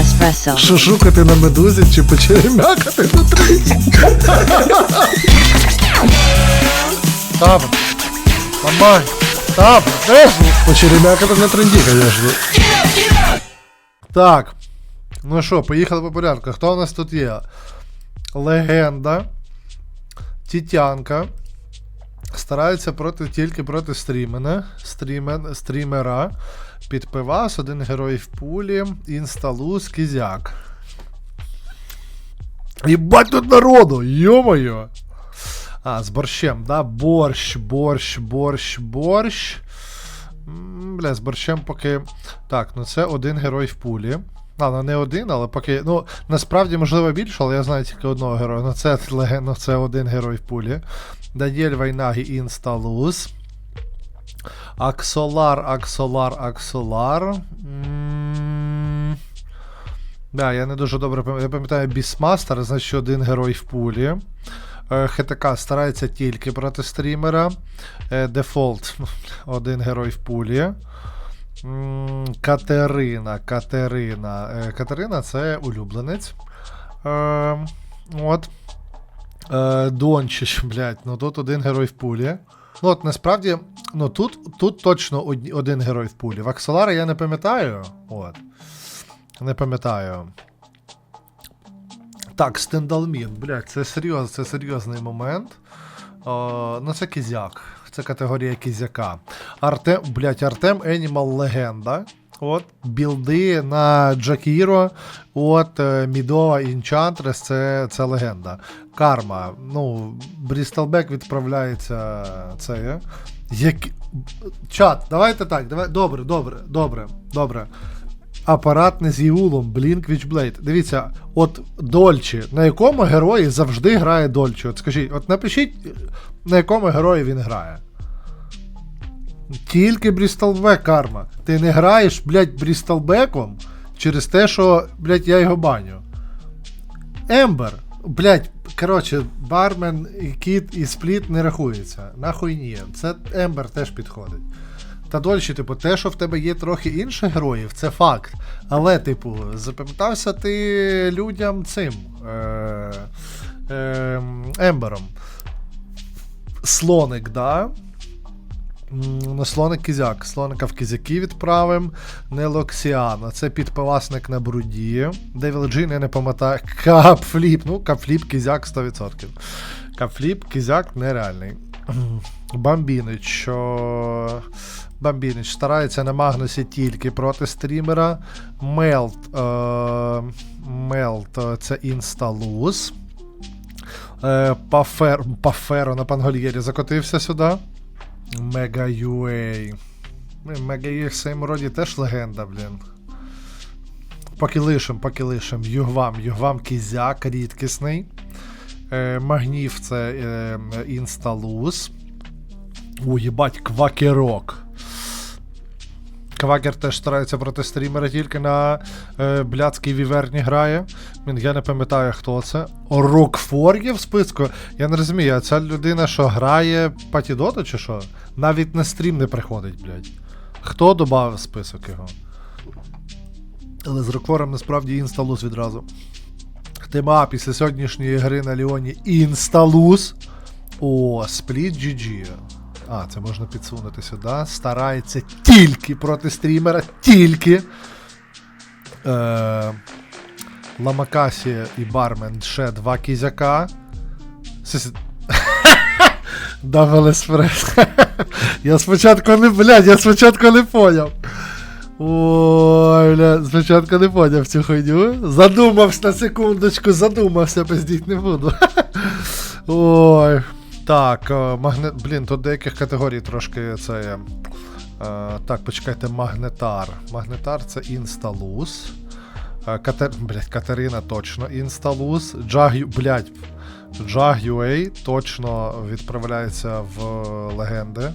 espresso. Шушукати на медузі чи почеремякати внутрі. Таб. Ламай. Таб. Теж почеремякати на тренді, звісно. Так. Ну що, поїхали по порядку. Хто у нас тут є? Легенда. Тітянка. Стараються проти, тільки проти стрімена, стрімен, стрімера. Підпивас, один герой в пулі, інсталус, кізяк. Єбать тут народу, йо-моє. А, з борщем, да? Борщ, борщ, борщ, борщ. Бля, з борщем поки. Так, ну це один герой в пулі. Ну не один, але поки. Ну, насправді, можливо, більше, але я знаю тільки одного героя. Ну це, леген- ну, це один герой в пулі. Даніель Вайнагі Інсталус. Аксолар, Аксолар, Аксолар. М, Да, я не дуже добре пам'ятаю. Я пам'ятаю Бісмастер, значить один герой в пулі. Е, ХТК старається тільки проти стрімера. Е, Дефолт один герой в пулі. Катерина. Катерина. Е, Катерина це улюбленець. Е, От. Е, Дончич, блядь, ну тут один герой в пулі. Ну, от насправді, ну тут, тут точно один герой в пулі. В я не пам'ятаю. От. Не пам'ятаю. Так, стендалмін, блядь, це серйоз, це серйозний момент. О, ну, це кізяк. Це категорія кізяка. Артем, блядь, Артем Енімал легенда. От, білди на Джакіро. От, е, Мідова Інчантрес, це, це легенда. Карма. Ну, Брістелбек відправляється. Це. е. Як... Чат, давайте так. Давай... Добре, добре, добре, добре. Апаратне з Іулом, Блінк Вічблейд. Дивіться, от Дольчі, на якому герої завжди грає Дольчі? От скажіть, от напишіть, на якому герої він грає. Тільки Брісталбек карма. Ти не граєш, блядь, Брісталбеком через те, що, блядь, я його баню. Ембер. Блядь, коротше, бармен, і кіт і спліт не рахується. Нахуй ні. Це Ембер теж підходить. Та дольше, типу, те, що в тебе є трохи інших героїв, це факт. Але, типу, запам'ятався ти людям цим е- е- Ембером. Слоник, да? М, Ну, слоник кізяк. Слоника в кізяки відправим. Не Локсіана. Це підпивасник на бруді. Девіл Джин, я не пам'ятаю. Капфліп. Ну, капфліп, кізяк 100%. Капфліп, кізяк нереальний. Бамбінич, що. Бамбінич старається на Магнусі тільки проти стрімера. Мелт. Е... Мелт е, це інсталус. Е, Пафер... Паферо на Пангольєрі закотився сюди. Мега UA. Мега UA в своєму роді теж легенда, блін. Поки лишим, поки лишим. Югвам, Югвам кізяк рідкісний. Е, Магніф це е, інсталус. У, їбать, квакерок. Квакер теж старається проти стрімера, тільки на е, блядській віверні грає. Блін, я не пам'ятаю, хто це. Рокфор є в списку. Я не розумію, а ця людина, що грає Патідоту чи що? Навіть на стрім не приходить, блядь. Хто додав список його? Але з Рокфором насправді інсталус відразу. Тима після сьогоднішньої гри на Ліоні інсталус. О, спліт GG. А, це можна підсунути сюди. Старається тільки проти стрімера, тільки. Е, Ламакасі і бармен ще два кізяка. Дабл еспрес. Я спочатку не, блядь, я спочатку не поняв. Ой, бля, спочатку не поняв цю хуйню. Задумався на секундочку, задумався, пиздіть не буду. Ой. Так, е, магне... блін, тут деяких категорій трошки це. є. Е, так, почекайте, магнетар. Магнетар це інсталус. Е, Катер... Блять, Катерина точно інсталус. Джаг, блять, Джаг UA точно відправляється в легенди.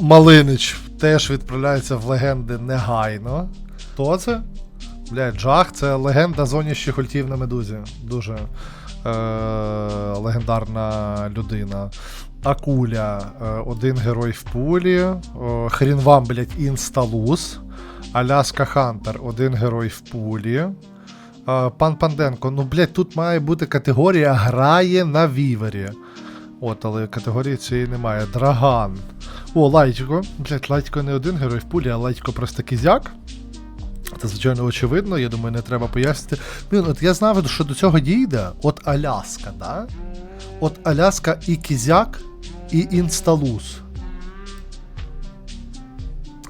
Малинич теж відправляється в легенди негайно. Хто це? Блядь, Джаг це легенда зоніщих ультів на медузі. Дуже е- легендарна людина. Акуля, е- один герой в пулі. Е- хрін вам, блядь, інсталус. Аляска Хантер, один герой в пулі. Пан Панденко, ну блядь, тут має бути категорія грає на вівері. От, але категорії цієї немає. Драган. О, Лайтько. Блять, Лайтько не один герой в пулі, а Лайтько просто кізяк. Це, звичайно, очевидно, я думаю, не треба пояснити. Блін, от я знав, що до цього дійде. От Аляска, да? От Аляска і кізяк, і інсталус.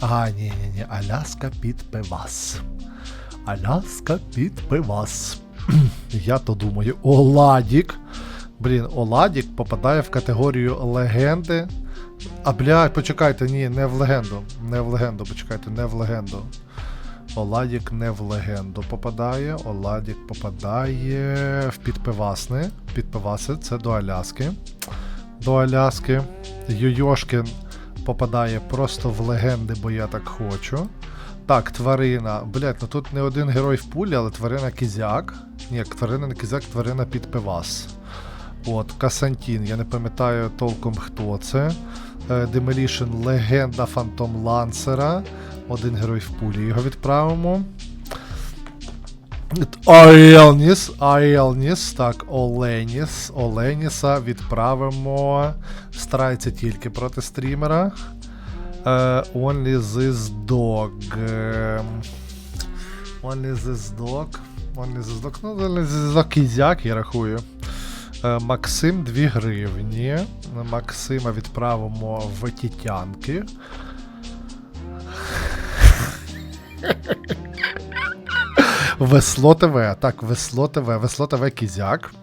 А, ні, ні, ні, Аляска під пивас. Аляска під пивас. Я то думаю, Оладік. Блін, Оладік попадає в категорію легенди. А блядь, почекайте, ні, не в легенду. Не в легенду, почекайте, не в легенду. Оладік не в легенду попадає. Оладік попадає в підпивасни. Підпиваси це до Аляски. До Аляски. Юйошкін попадає просто в легенди, бо я так хочу. Так, тварина. Блять, ну тут не один герой в пулі, але тварина кізяк. Ні, тварина не кізяк, тварина підпивас. От, Касантін, я не пам'ятаю толком хто це. Е, Demolition легенда Фантом Лансера. Один герой в пулі його відправимо. Аелніс, Аелніс, так, Оленіс. Оленіса відправимо. Старається тільки проти стрімера. Е, only this dog. Е, Only this dog. Only this dog. Ну, only this dog кізяк, я рахую. Е, Максим 2 гривні. Максима відправимо в Тітянки. Весло ТВ. Так, Весло ТВ. Весло ТВ Кізяк.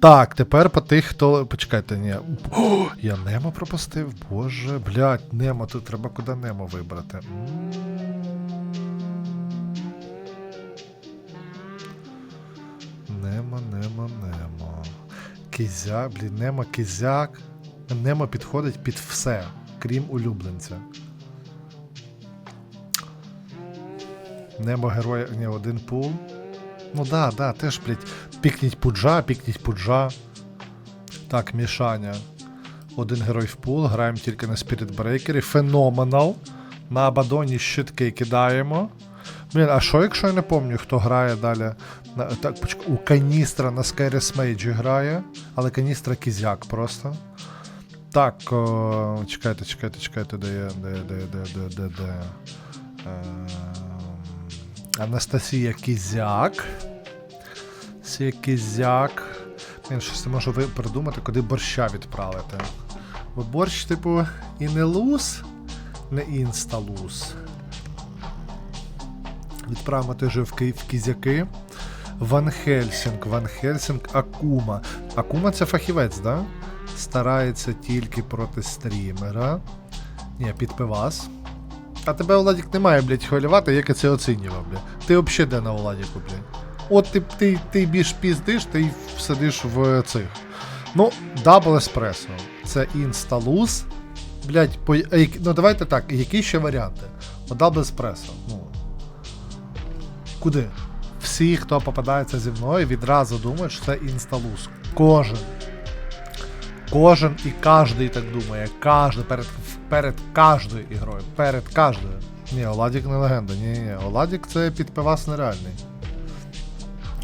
Так, тепер по тих, хто. Почекайте, ні. О, я Немо пропустив. Боже, блядь, Немо, тут треба куди Немо вибрати. Кізяк, блін, Немо Кізяк. Немо підходить під все, крім улюбленця. Немо героя. Ні, один пул. Ну да, да, теж, блядь, пікніть пуджа, пікніть пуджа. Так, Мішаня. Один герой в пул, граємо тільки на спірітбрейкері. Феноменал. На Абадоні щитки кидаємо. Блін, а що якщо я не пам'ятаю, хто грає далі? Так, у каністра на Скайрес Мейджі грає, але каністра кізяк просто. Так, о, чекайте, чекайте, чекайте, де є, де, де, де, де, де, де. Ем, Анастасія Кізяк. Сія Кізяк. Блін, щось не можу придумати, куди борща відправити. Бо борщ, типу, і не луз, не інсталуз. Відправимо теж в, Ки- в Кізяки. Ван Хельсінг, Ван Хельсінг, Акума. Акума це фахівець, да? Старається тільки проти стрімера. Ні, підпивас. А тебе Оладік не має, блядь, хвилювати, як я це оцінював, блядь. Ти взагалі де на Оладіку, блядь. От ти, ти, ти більш піздиш, ти сидиш в цих. Ну, дабл еспресо. Це інсталуз. Блядь, по... ну давайте так, які ще варіанти? Дабл еспресо. Ну. Куди? Всі, хто попадається зі мною, відразу думають, що це інсталуз. Кожен. Кожен і кожний так думає. Кожен перед, перед кожною ігрою. Перед кожною. Ні, Оладік не легенда. Ні, ні. Оладік це підпивас нереальний.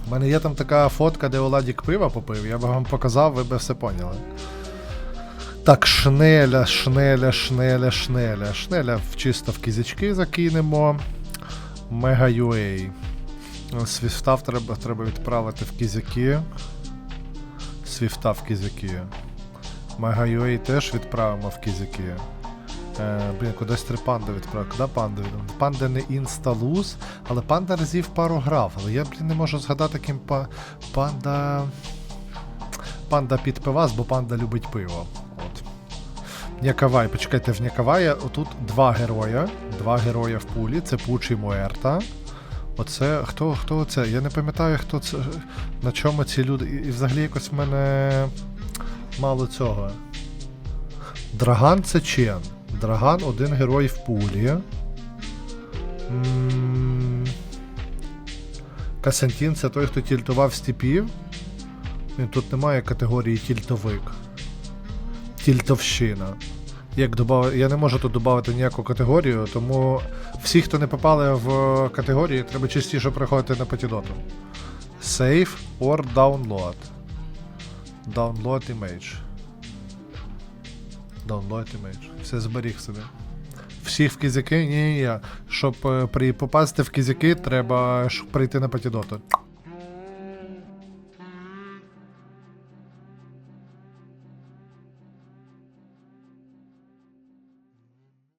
У мене є там така фотка, де Оладік пива попив, я би вам показав, ви би все поняли. Так, шнеля, шнеля, шнеля, шнеля. Шнеля чисто в кізячки закинемо. Мега UA. Свіфтав треба, треба відправити в кізяки. Свіфта в кізяки. Мега теж відправимо в кізяки. Е, блін, кудись три панди відправив. Куди панди? Панда не інсталуз, але панда разів пару грав. Але я, блін, не можу згадати, ким па... панда. Панда під пивас, бо панда любить пиво. От. Някавай, почекайте, в Някавая отут два героя. Два героя в пулі, це Пуч і Муерта. Оце хто хто це? Я не пам'ятаю, хто це. На чому ці люди. І, і взагалі якось в мене мало цього. Драган це Чен. Драган один герой в пулі. Касантін це той, хто тільтував степів. Тут немає категорії тільтовик. Тільтовщина. Як добав... Я не можу тут додати ніяку категорію, тому всі, хто не попали в категорії, треба частіше приходити на патідоту. Save or download. Download image. Download image. Все зберіг собі. Всіх в кізяки? Ні, ні. Щоб е, при попасти в кізяки, треба прийти на патідоту.